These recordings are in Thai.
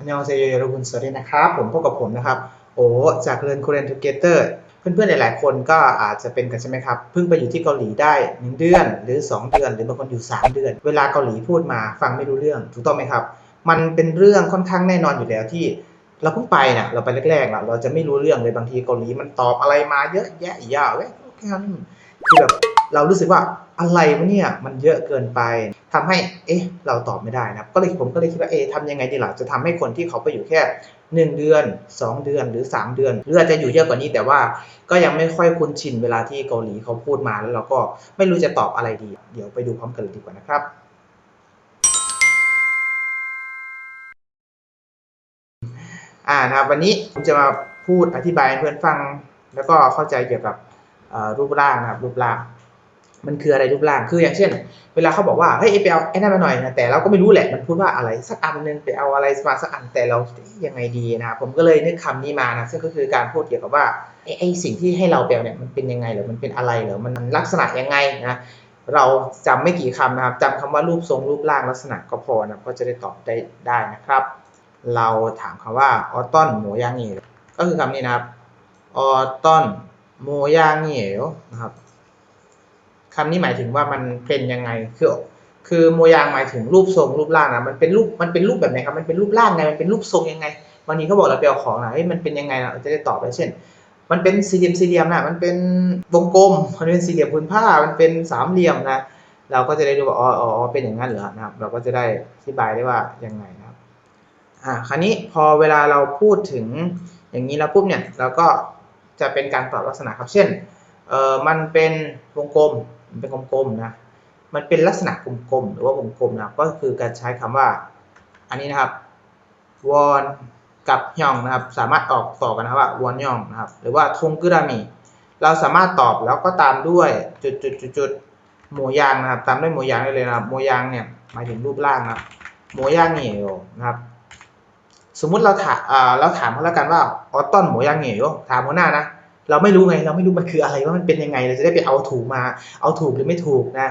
อันยองเซโยโยรุบุนสวัสดีนะครับ ผมพบกับผมนะครับ โอ้จากเรียน Korean Together เพื่อนๆ หลายๆ คนก็อาจจะเป็นกันใช่ไหมครับ เพิ่งไปอยู่ที่เกาหลีได้ 1 เดือน หรือ 2 เดือน หรือบางคนอยู่ 3 เดือน เวลาเกาหลีพูดมาฟังไม่รู้เรื่องถูกต้องไหมครับ มันเป็นเรื่องค่อนข้างแน่นอนอยู่แล้วที่ เราเพิ่งไปนะเราไปแรกๆนะเราจะไม่รู้เรื่องเลยบางทีเกาหลีมันตอบอะไรมาเยอะแยะยาวเว้ยแค่นี้คือแบบ เรารู้สึกว่าอะไรวะเนี่ยมันเยอะเกินไปทำให้เอ๊ะเราตอบไม่ได้นะครับก็เลยผมก็เลยคิดว่าเอ๊ะทำยังไงดีล่ะจะทำให้คนที่เขาไปอยู่แค่หนึ่งเดือนสองเดือนหรือสามเดือน หรืออาจจะอยู่เยอะกว่านี้แต่ว่าก็ยังไม่ค่อยคุ้นชินเวลาที่เกาหลีเขาพูดมาแล้วเราก็ไม่รู้จะตอบอะไรดี เดี๋ยวไปดูพร้อมกันเลยดีกว่านะครับอ่านะครับวันนี้ผมจะมาพูดอธิบายให้เพื่อนฟัง แล้วก็เข้าใจเกี่ยวกับรูปร่างนะครับรูปร่าง มันคืออะไรรูปร่างคืออย่างเช่น เวลาเขาบอกว่าเฮ้ยไปเอาไอ้นั่นมาหน่อยนะแต่เราก็ไม่รู้แหละมันพูดว่าอะไรสักอันนึงไปเอาอะไรมาสักอันแต่เรายังไงดีนะผมก็เลยนึกคำนี้มานะซึ่งก็คือการพูดเกี่ยวกับว่าไอ้ไอ้สิ่งที่ให้เราไปเอาเนี่ยมันเป็นยังไงหรือมันเป็นอะไรหรือมันลักษณะยังไงนะเราจำไม่กี่คำนะครับจำคำว่ารูปทรงรูปร่างลักษณะก็พอนะก็จะได้ตอบได้ได้นะครับ เราถามคำว่าออตอนโมยางเหี่ยวก็คือคำนี้นะครับออตอนโมยางเหี่ยวนะครับ คำนี้หมายถึงว่ามันเป็นยังไงคือคือโมยางหมายถึงรูปทรงรูปร่างนะมันเป็นรูปมันเป็นรูปแบบไหนครับมันเป็นรูปร่างไงมันเป็นรูปทรงยังไงบางทีเขาบอกเราไปเอาของนะเฮ้ยมันเป็นยังไงเราจะได้ตอบได้เช่น มันเป็นสี่เหลี่ยมสี่เหลี่ยมนะมันเป็นวงกลมมันเป็นสี่เหลี่ยมผืนผ้ามันเป็นสามเหลี่ยมนะเราก็จะได้ดูว่าอ๋ออ๋อเป็นอย่างนั้นเหรอนะครับ เราก็จะได้อธิบายได้ว่ายังไงนะครับอ่าคราวนี้พอเวลาเราพูดถึงอย่างนี้แล้วปุ๊บเนี่ยเราก็จะเป็นการตอบลักษณะครับเช่นเอ่อมันเป็นวงกลม เป็นกลมๆนะ มันเป็นลักษณะกลมๆหรือว่าวงกลมนะก็คือการใช้คำว่า อันนี้นะครับวอนกับยองนะครับ สามารถออกต่อกันนะว่าวอนยองนะครับ หรือว่าทงกุรามิเราสามารถตอบแล้วก็ตามด้วยจุดจุดจุดจุดๆๆโมยางนะครับ ตามด้วยโมยางได้เลยนะครับโมยางเนี่ยหมายถึงรูปร่างนะครับโมยางเหนียวนะครับ สมมุติเราถามเราถามเขาแล้วกันว่าออตอนหมูยางเหนียวถามหัวหน้านะ เราไม่รู้ไง เราไม่รู้มันคืออะไรว่ามันเป็นยังไง เราจะได้ไปเอาถูกมา เอาถูกหรือไม่ถูกนะ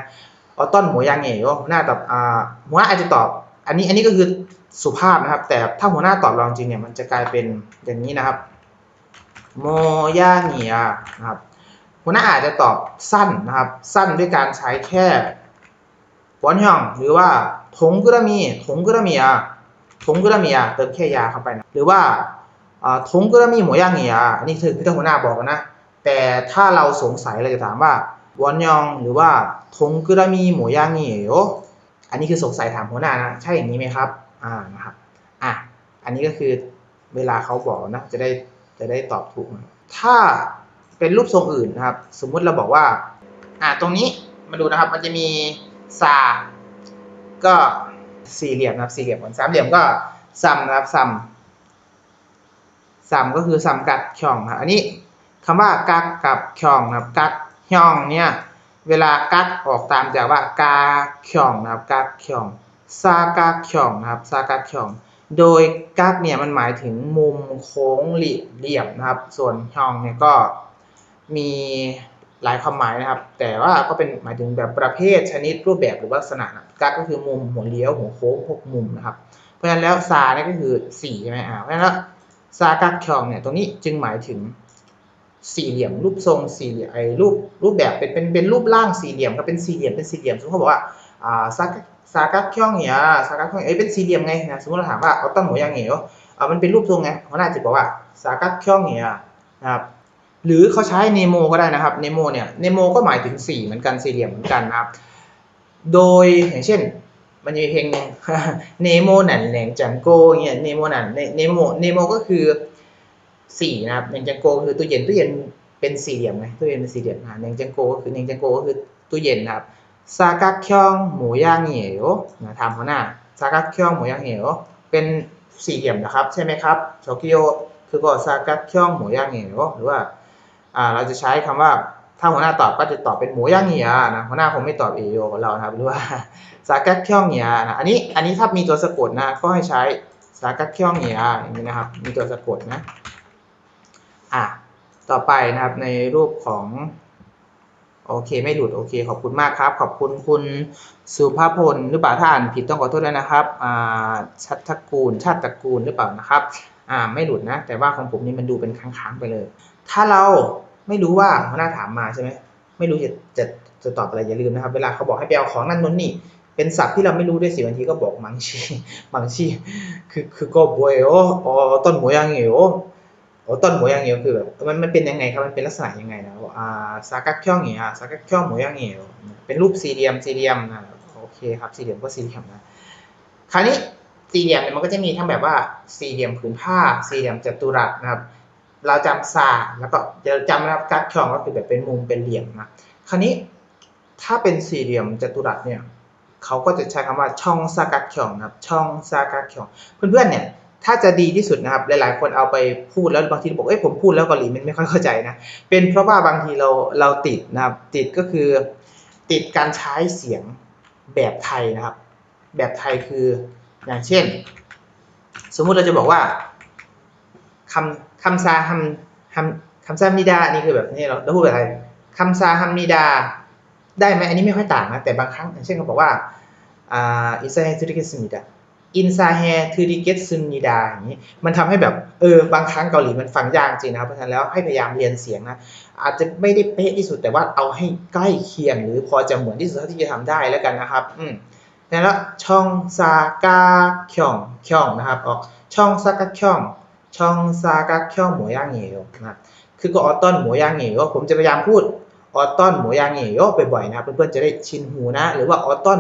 ออตอนหมูย่างเหนียวหัวหน้าตอบอ่าหัวหน้าอาจจะตอบ อันนี้อันนี้ก็คือสุภาพนะครับ แต่ถ้าหัวหน้าตอบเราจริงเนี่ยมันจะกลายเป็นอย่างนี้นะครับโมย่าเหนียนะครับหัวหน้าอาจจะตอบสั้นนะครับ สั้นด้วยการใช้แค่วอนยองหรือว่าทงกุรามีทงกุรามีอะทงกระมียเติมแค่ยาเข้าไปนะหรือว่า ทงกระมีหมูย่างเนียอันนี้คือที่หัวหน้าบอกนะ แต่ถ้าเราสงสัยเราจะถามว่าวอนยองหรือว่าทงกระมีหมูย่างเนียอันนี้คือสงสัยถามหัวหน้านะใช่อย่างนี้ไหมครับอ่านะครับอะอันนี้ก็คือเวลาเขาบอกนะจะได้จะได้ตอบถูก ถ้าเป็นรูปทรงอื่นนะครับ สมมุติเราบอกว่าอ่าตรงนี้มาดูนะครับ มันจะมีซาก็สี่เหลี่ยมนะครับสี่เหลี่ยมก่อนสามเหลี่ยมก็ซัมนะครับซัม ซัมก็คือซัมกัดช่องนะครับอันนี้คำว่ากักกับช่องนะครับกักช่องเนี่ยเวลากักออกตามจากว่ากาช่องนะครับกักช่องซากักช่องนะครับซากักช่อง โดยกักเนี่ยมันหมายถึงมุมโค้งเหลี่ยมนะครับ ส่วนช่องเนี่ยก็มีหลายความหมายนะครับ แต่ว่าก็เป็นหมายถึงแบบประเภทชนิดรูปแบบหรือลักษณะนะกักก็คือมุมหัวเลี้ยวหัวโค้งพวกมุมนะครับ เพราะฉะนั้นแล้วซาเนี่ยก็คือสี่ใช่ไหมอ่าเพราะฉะนั้นแล้ว ซากักชองเนี่ยตรงนี้จึงหมายถึงสี่เหลี่ยมรูปทรงสี่เหลี่ยมไอ้รูปรูปแบบเป็นเป็นเป็นรูปร่างสี่เหลี่ยมก็เป็นสี่เหลี่ยมเป็นสี่เหลี่ยมสมมติเขาบอกว่าอ่าซากักซากักช่องเนี่ยซากักช่องเอ้ยเป็นสี่เหลี่ยมไงนะสมมติเราถามว่าเอาตั้งหัวยังไงวอ่ามันเป็นรูปทรงไงเขาน่าจะบอกว่าซากักช่องเนี่ยนะครับหรือเขาใช้เนโมก็ได้นะครับเนโมเนี่ยเนโมก็หมายถึงสี่เหมือนกันสี่เหลี่ยมเหมือนกันนะครับโดยอย่างเช่น มันจะมีเพลงหนึ่งเนโมหนันแหลงจังโกเงี้ยเนโมหนันเนโมเนโมก็คือสี่นะครับแหลงจังโกคือตู้เย็นตู้เย็นเป็นสี่เหลี่ยมไงตู้เย็นเป็นสี่เหลี่ยมนะแหลงจังโกก็คือแหลงจังโกก็คือตู้เย็นนะครับซากักคยองหมูย่างเหนียวนะถามเขาหน้าซากักคยองหมูย่างเหนียวเป็นสี่เหลี่ยมนะครับใช่ไหมครับโตเกียวคือก็ซากักคยองหมูย่างเหนียวหรือว่าอ่าเราจะใช้คำว่า ถ้าหัวหน้าตอบก็จะตอบเป็นหมูย่างเหียนะหัวหน้าคงไม่ตอบเอโยกับเรานะครับหรือว่าสากักเคี่ยวเหียนะอันนี้อันนี้ถ้ามีตัวสะกดนะก็ให้ใช้สากักเคี่ยวเหียอย่างนี้นะครับ มีตัวสะกดนะอะต่อไปนะครับในรูปของโอเคไม่หลุดโอเค ขอบคุณมากครับ ขอบคุณคุณสุภาพลหรือเปล่าถ้าอ่านผิดต้องขอโทษด้วยนะครับอ่าชัตตกูลชาติตระกูลหรือเปล่านะครับอ่าไม่หลุดนะ แต่ว่าของผมนี่มันดูเป็นค้างๆไปเลย ถ้าเรา ไม่รู้ว่าหัวหน้าถามมาใช่ไหมไม่รู้จะจะจะตอบอะไรอย่าลืมนะครับ เวลาเขาบอกให้ไปเอาของนั่นนู่นนี่ เป็นศัพท์ที่เราไม่รู้ด้วยสิบางทีก็บอกมังชีมังชีคือคือก็บวยโออ๋อต้นหมูยางเหวโอ้ต้นหมูยางเหวคือแบบมันมันเป็นยังไงครับมันเป็นลักษณะยังไงนะบอกอ่าซากักเคี่องเหวซากักเคี่องหมูยางเหวเป็นรูปสี่เหลี่ยมสี่เหลี่ยมนะโอเคครับสี่เหลี่ยมก็สี่เหลี่ยมนะคราวนี้สี่เหลี่ยมเนี่ยมันก็จะมีทั้งแบบว่าสี่เหลี่ยมผืนผ้า สี่เหลี่ยมจัตุรัสนะครับ เราจำซาแล้วก็จะจำนะครับกักเคี่องก็คือแบบเป็นมุมเป็นเหลี่ยมนะคราวนี้ถ้าเป็นสี่เหลี่ยมจัตุรัสเนี่ยเขาก็จะใช้คำว่าช่องซากักเคียงนะครับ ช่องซากักเคียงเพื่อนๆเนี่ยถ้าจะดีที่สุดนะครับ หลายๆ คนเอาไปพูดแล้วบางทีบอกเอ้ยผมพูดแล้วเกาหลีมันไม่ค่อยเข้าใจนะ เป็นเพราะว่าบางทีเราเราติดนะครับ ติดก็คือติดการใช้เสียงแบบไทยนะครับ แบบไทยคืออย่างเช่น สมมุติเราจะบอกว่า คำคำซาฮัมฮัมคำซามิดานี่คือแบบนี้เราเราพูดแบบไทยคำซาฮัมมิดา ได้ไหมอันนี้ไม่ค่อยต่างนะแต่บางครั้งอย่างเช่นเขาบอกว่าอ่าอินซาเฮทูริเกสมิดาอินซาเฮทูริเกสมิดาอย่างนี้มันทำให้แบบเออบางครั้งเกาหลีมันฟังยากจริงนะครับเพราะฉะนั้นแล้วให้พยายามเรียนเสียงนะอาจจะไม่ได้เป๊ะที่สุดแต่ว่าเอาให้ใกล้เคียงหรือพอจะเหมือนที่สุดเท่าที่จะทำได้แล้วกันนะครับ อืมแล้วช่องซากาเคียงเคียงนะครับออกช่องซากาเคียง ช่องซากาเคียงหมูย่างเหนียวนะคือก็ออตอนหมูย่างเหนียวผมจะพยายามพูดออตอนโมยังเหยวบ่อยๆนะเพื่อนๆจะได้ชินหูนะ หรือว่าออตอน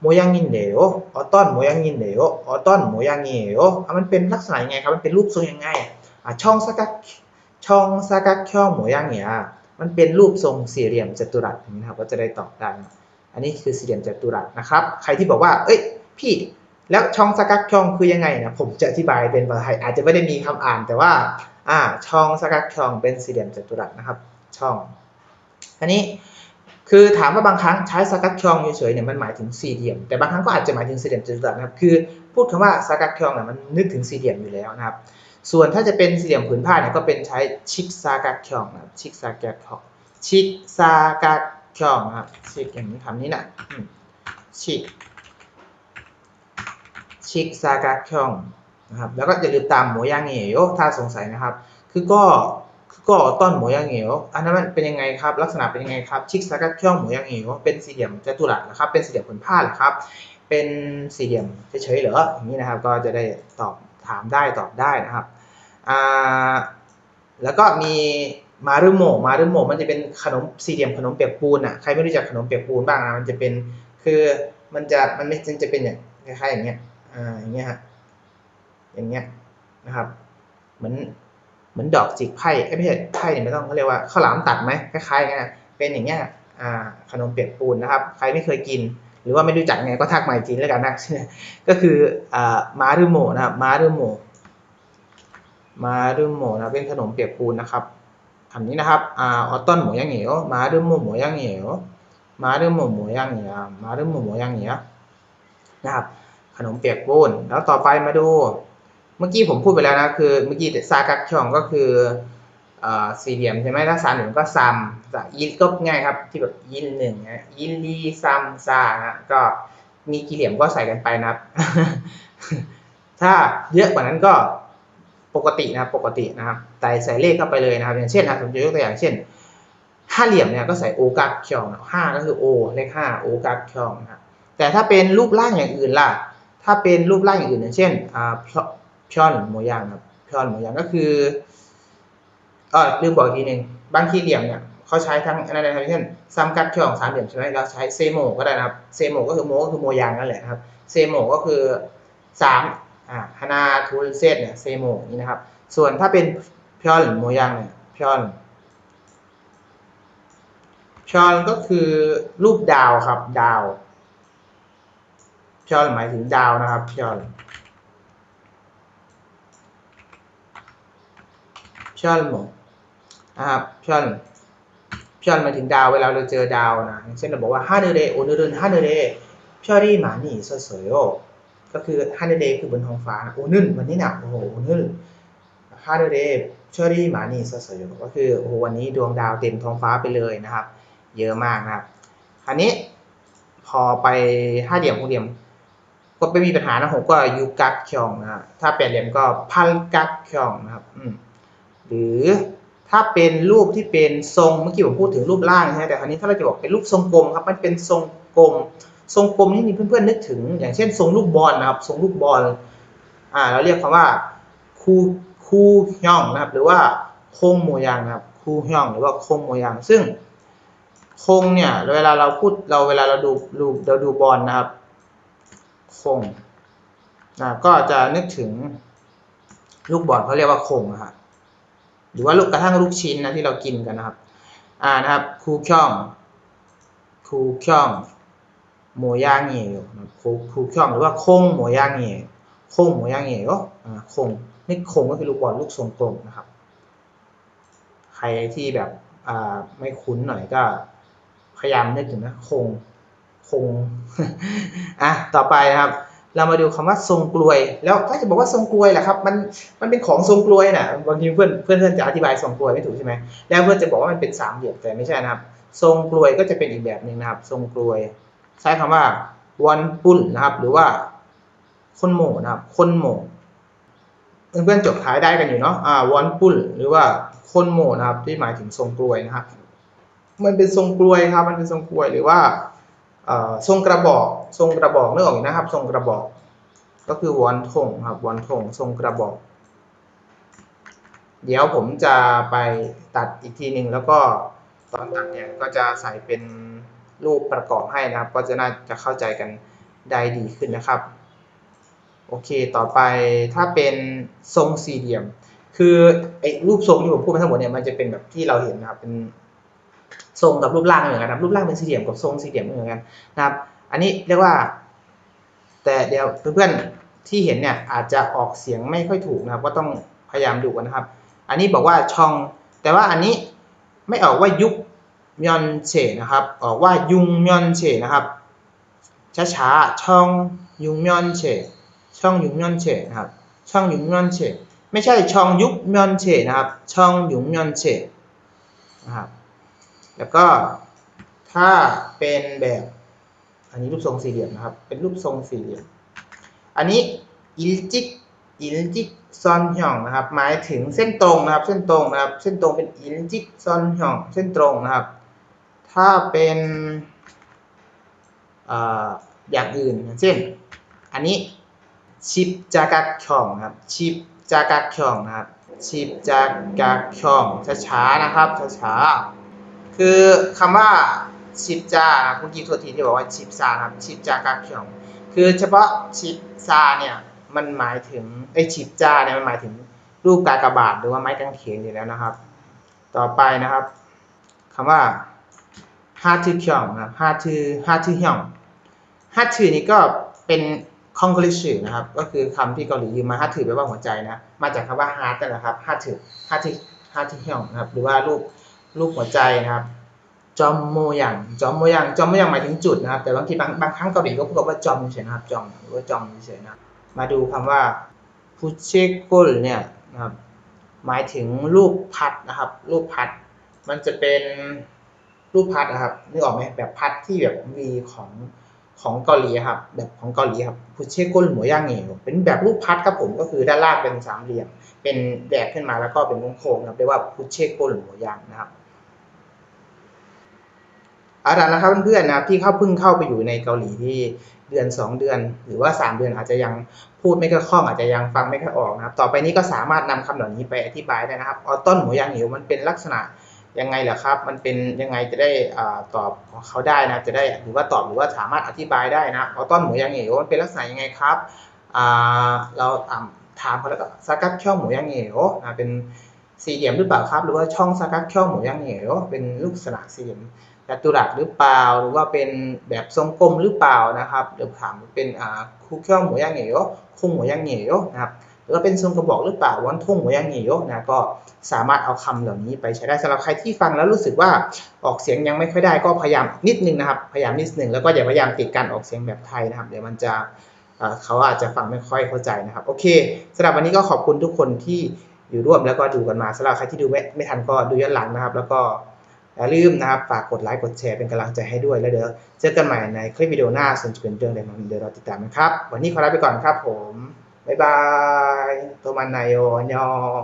โมยังยินเหยวออตอนโมยังยินเหยวออตอนโมยังเหยวมันเป็นลักษณะยังไงครับมันเป็นรูปทรงยังไงอะช่องสกักช่องสกักช่องโมยังเหยมันเป็นรูปทรงสี่เหลี่ยมจัตุรัสนะครับก็จะได้ตอบได้นอันนี้คือสี่เหลี่ยมจัตุรัสนะครับ ใครที่บอกว่า เอ้ย พี่ แล้วช่องสกักช่องคือยังไงนะผมจะอธิบายเป็นภาษาไทยอาจจะไม่ได้มีคำอ่านแต่ว่าอ่าช่องสกักช่องเป็นสี่เหลี่ยมจัตุรัสนะครับช่องอันนี้คือถามว่าบางครั้งใช้สกัดคยองเฉยๆเนี่ยมันหมายถึงสี่เหลี่ยม แต่บางครั้งก็อาจจะหมายถึงสี่เหลี่ยมจัตุรัสนะครับคือพูดคำว่าสกัดคยองเนี่ยมันนึกถึงสี่เหลี่ยมอยู่แล้วนะครับ ส่วนถ้าจะเป็นสี่เหลี่ยมผืนผ้าเนี่ยก็เป็นใช้ชิกซากัดคยองนะครับชิกซากัดคยองชิกซากัดคยองนะครับชิกอย่างนี้คำนี้นะชิก ชิกซากัดคยองนะครับแล้วก็อย่าลืมตามหมูย่างเหนียวถ้าสงสัยนะครับ คือก็คือก็ต้นหมูย่างเหนียวอันนั้นมันเป็นยังไงครับ ลักษณะเป็นยังไงครับชิกซากัดเคี่ยวหมูย่างเหนียวเป็นสี่เหลี่ยมจัตุรัสนะครับ เป็นสี่เหลี่ยมผืนผ้าเหรอครับ เป็นสี่เหลี่ยมเฉยๆเหรออย่างนี้นะครับ ก็จะได้ตอบถามได้ตอบได้นะครับอ่าแล้วก็มีมารุโมมารุโมมันจะเป็นขนมสี่เหลี่ยมขนมเปียกปูนอะใครไม่รู้จักขนมเปียกปูนบ้างนะมันจะเป็นคือมันจะมันไม่จะเป็นอย่างคล้ายๆอย่างเงี้ย อ่าอย่างเงี้ยฮะอย่างเงี้ยนะครับ เหมือนเหมือนดอกจิกไพ่ไม่ใช่ไพ่เนี่ยไม่ต้องเขาเรียกว่าข้าวหลามตัดไหมคล้ายๆกันนะเป็นอย่างเงี้ยอ่าขนมเปียกปูนนะครับ ใครไม่เคยกิน หรือว่าไม่รู้จักไงก็ทักมาอีกทีแล้วกันนะก็คืออ่ามารุโมนะครับมารุโมมารุโมนะเป็นขนมเปียกปูนนะครับคำนี้นะครับอ่าออตอนหมูย่างเหนียวมารุโมหมูย่างเหนียวมารุโมหมูย่างเหนียวมารุโมหมูย่างเหนียวนะครับ ขนมเปียกปูน แล้วต่อไปมาดู เมื่อกี้ผมพูดไปแล้วนะคือเมื่อกี้ซากักช่องก็คือสี่เหลี่ยมใช่ไหมถ้าสามเหลี่ยมก็ซัมยินก็ง่ายครับที่แบบยินหนึ่งนะยินดีซัมซานะก็มีกี่เหลี่ยมก็ใส่กันไปนะครับ ถ้าเยอะกว่านั้นก็ปกตินะปกตินะครับแต่ใส่เลขเข้าไปเลยนะครับ อย่างเช่นนะผมจะยกตัวอย่างเช่นห้าเหลี่ยมเนี่ยก็ใส่โอกักช่องห้าก็คือโอเลขห้าโอกักช่องนะแต่ถ้าเป็นรูปร่างอย่างอื่นล่ะ ถ้าเป็นรูปร่างอย่างอื่นอย่างเช่นอ่าพอนโมยังครับพอนโมยังก็คือเออลืมบอกอีกทีหนึ่งบางทีเหลี่ยมเนี่ยเขาใช้ทั้งอะไรนะครับเช่นซัมกัดช่องสามเหลี่ยมใช่ไหมเราใช้เซโมก็ได้นะครับเซโมก็คือโมก็คือโมยังนั่นแหละครับเซโมก็คือสามอ่าฮานาทูลเซตเนี่ยเซโมนี่นะครับ ส่วนถ้าเป็นพอนโมยังเนี่ยพอนพอนก็คือรูปดาวครับดาว พยอนหมายถึงดาวนะครับพยอนพยอนโมนะครับพยอนพยอนหมายถึงดาวเวลาเราเจอดาวนะอย่างเช่นเราบอกว่าฮาเนเรโอเนเรนฮาเนเรพยอรี่หมานี่สวยๆโอก็คือฮาเนเรคือบนท้องฟ้าโอนึนวันนี้หนักโอ้โหโอนึนฮาเนเรพยอรี่หมานี่สวยๆก็คือโอ้โหวันนี้ดวงดาวเต็มท้องฟ้าไปเลยนะครับ เยอะมากนะครับ คราวนี้พอไปห้าเหลี่ยมหกเหลี่ยม ก็ไม่มีปัญหานะผมก็ยูกักคยองนะถ้าแปดเหลี่ยมก็พันกักคยองนะครับอืหรือถ้าเป็นรูปที่เป็นทรงเมื่อกี้ผมพูดถึงรูปร่างใช่ไหมแต่คราวนี้ถ้าเราจะบอกเป็นรูปทรงกลมครับมันเป็นทรงกลม ทรงกลมนี่มีเพื่อนๆนึกถึง อย่างเช่น ทรงลูกบอลนะครับทรงลูกบอลอ่าเราเรียกคำว่าคูคูฮยองนะครับ หรือว่าโคงโมยังนะครับคูฮยองหรือว่าโคงโมยังซึ่งโคงเนี่ยเวลาเราพูดเราเวลาเราดูดูเราดูบอลนะครับ คงนะก็จะนึกถึงลูกบอลเขาเรียกว่าคงนะครับหรือว่าลูกกระทั่งลูกชิ้นนะที่เรากินกันนะครับ อ่านะครับคูช่องคูช่องโมย่างเหี่ยวคูคูช่องหรือว่าคงโมย่างเหี่ยวคงโมย่างเหี่ยวอ่าคงนี่คงก็คือลูกบอลลูกทรงกลมนะครับ ใครที่แบบอ่าไม่คุ้นหน่อยก็พยายามนึกถึงนะคง คงอะต่อไปนะครับเรามาดูคำว่าทรงกลวย แล้วถ้าจะบอกว่าทรงกลวยแหละครับมันมันเป็นของทรงกลวยน่ะบางทีเพื่อนเพื่อนเพื่อนจะอธิบายทรงกลวยไม่ถูกใช่ไหมแล้วเพื่อนจะบอกว่ามันเป็นสามเหลี่ยมแต่ไม่ใช่นะครับ ทรงกลวยก็จะเป็นอีกแบบหนึ่งนะครับ ทรงกลวย ใช้คำว่าวันปุ้นนะครับ หรือว่าคนโมนะครับคนโมเพื่อนๆจบท้ายได้กันอยู่เนาะอ่าวันปุ้นหรือว่าคนโมนะครับ ที่หมายถึงทรงกลวยนะครับ มันเป็นทรงกลวยครับ มันเป็นทรงกลวยหรือว่า ทรงกระบอกทรงกระบอกนึกออกนะครับ ทรงกระบอก ก็คือวอนทงครับวอนทงทรงกระบอก เดี๋ยวผมจะไปตัดอีกทีหนึ่งแล้วก็ตอนตัดเนี่ยก็จะใส่เป็นรูปประกอบให้นะครับ ก็จะน่าจะเข้าใจกันได้ดีขึ้นนะครับ โอเค ต่อไปถ้าเป็นทรงสี่เหลี่ยม คือไอ้รูปทรงที่ผมพูดมาทั้งหมดเนี่ยมันจะเป็นแบบที่เราเห็นนะครับเป็น ทรงกับรูปร่างเหมือนกันครับรูปร่างเป็นสี่เหลี่ยมกับทรงสี่เหลี่ยมเหมือนกันนะครับ อันนี้เรียกว่า แต่เดี๋ยวเพื่อนๆที่เห็นเนี่ยอาจจะออกเสียงไม่ค่อยถูกนะครับ ก็ต้องพยายามดูกันนะครับ อันนี้บอกว่าช่อง แต่ว่าอันนี้ไม่ออกว่ายุบมยอนเฉนะครับ ออกว่ายุงมยอนเฉนะครับช้าๆช่องยุงมยอนเฉช่องยุงมยอนเฉนะครับ ช่องยุงมยอนเฉไม่ใช่ช่องยุบมยอนเฉนะครับ ช่องยุงมยอนเฉนะครับ แล้วก็ถ้าเป็นแบบอันนี้รูปทรงสี่เหลี่ยมนะครับ เป็นรูปทรงสี่เหลี่ยม อันนี้อิลจิกอิลจิกซอนหย่องนะครับ หมายถึงเส้นตรงนะครับ เส้นตรงนะครับ เส้นตรงเป็นอิลจิกซอนหย่อง เส้นตรงนะครับ ถ้าเป็นอย่างอื่นอย่างเช่น อันนี้ชิปจากักช่องนะครับ ชิปจากักช่องนะครับ ชิปจากักช่องช้าๆนะครับช้าๆ คือคำว่าชิปจาเมื่อกี้ทัวทีที่บอกว่าชิปซาครับชิปจากักช่องคือเฉพาะชิปซาเนี่ยมันหมายถึงไอชิปจาเนี่ยมันหมายถึงรูปกากบาทหรือว่าไม้กางเขนอยู่แล้วนะครับ ต่อไปนะครับคำว่าฮาทือช่องนะครับฮาทือฮาทือห่องฮาทือนี่ก็เป็นคองกลิชืนะครับ ก็คือคำที่เกาหลียืมมาฮาถือแปลว่าหัวใจนะ มาจากคำว่าฮาร์ตนะครับฮาถือฮาถือฮาถือห่องนะครับ หรือว่ารูป รูปหัวใจนะครับจอมโมยังจอมโมยังจอมโมยังหมายถึงจุดนะครับ แต่บางทีบางบางครั้งเกาหลีก็พูดว่าจอมเฉยนะครับจอมหรือว่าจอมเฉยนะมาดูคำว่าพุเชกุลเนี่ยนะครับหมายถึงรูปพัดนะครับ รูปพัด มันจะเป็นรูปพัดนะครับนึกออกไหมแบบพัดที่แบบมีของของเกาหลีครับ แบบของเกาหลีครับพุเชกุลหมูย่างเหนียวเป็นแบบรูปพัดครับผมก็คือด้านล่างเป็นสามเหลี่ยม เป็นแบกขึ้นมาแล้วก็เป็นวงโค้งครับเรียกว่าพุเชกุลหมูย่างนะครับ เอาละนะครับเพื่อนๆนะครับที่เข้าเพิ่งเข้าไปอยู่ในเกาหลีที่เดือน 2 เดือน หรือว่า 3 เดือนอาจจะยังพูดไม่ค่อยคล่องอาจจะยังฟังไม่ค่อยออกนะครับ ต่อไปนี้ก็สามารถนำคำเหล่านี้ไปอธิบายได้นะครับออต้นหมูย่างเหนียวมันเป็นลักษณะยังไงเหรอครับ มันเป็นยังไงจะได้ตอบของเขาได้นะจะได้หรือว่าตอบหรือว่าสามารถอธิบายได้นะออต้นหมูย่างเหนียวมันเป็นลักษณะยังไงครับเราถามเขาแล้วก็สกัดช่องหมูย่างเหนียวเป็นสี่เหลี่ยมหรือเปล่าครับ หรือว่าช่องสกัดช่องหมูย่างเหนียวเป็นลักษณะสี่เหลี่ยม จัตุรัสหรือเปล่า หรือว่าเป็นแบบทรงกลมหรือเปล่านะครับเดี๋ยวถามเป็นคู่เขี้ยวหมูย่างเหนียวคุ้งหมูย่างเหนียวนะครับหรือว่าเป็นทรงกระบอกหรือเปล่าวันทุ่งหมูย่างเหนียวนะก็สามารถเอาคำเหล่านี้ไปใช้ได้สำหรับใครที่ฟังแล้วรู้สึกว่าออกเสียงยังไม่ค่อยได้ก็พยายามนิดนึงนะครับพยายามนิดนึงแล้วก็อย่าพยายามติดการออกเสียงแบบไทยนะครับ เดี๋ยวมันจะเขาอาจจะฟังไม่ค่อยเข้าใจนะครับโอเคสำหรับวันนี้ก็ขอบคุณทุกคนที่อยู่ร่วมแล้วก็ดูกันมาสำหรับใครที่ดูไม่ไม่ทันก็ดูย้อนหลังนะครับ แล้วก็ อย่าลืมนะครับฝากกดไลค์กดแชร์เป็นกำลังใจให้ด้วยแล้วเดี๋ยวเจอกันใหม่ในคลิปวิดีโอหน้าส่วนจะเป็นเรื่องใดมาเดี๋ยวเราติดตามนะครับ วันนี้ขอลาไปก่อนครับผมบ๊ายบายโทมันนายโยอันยอง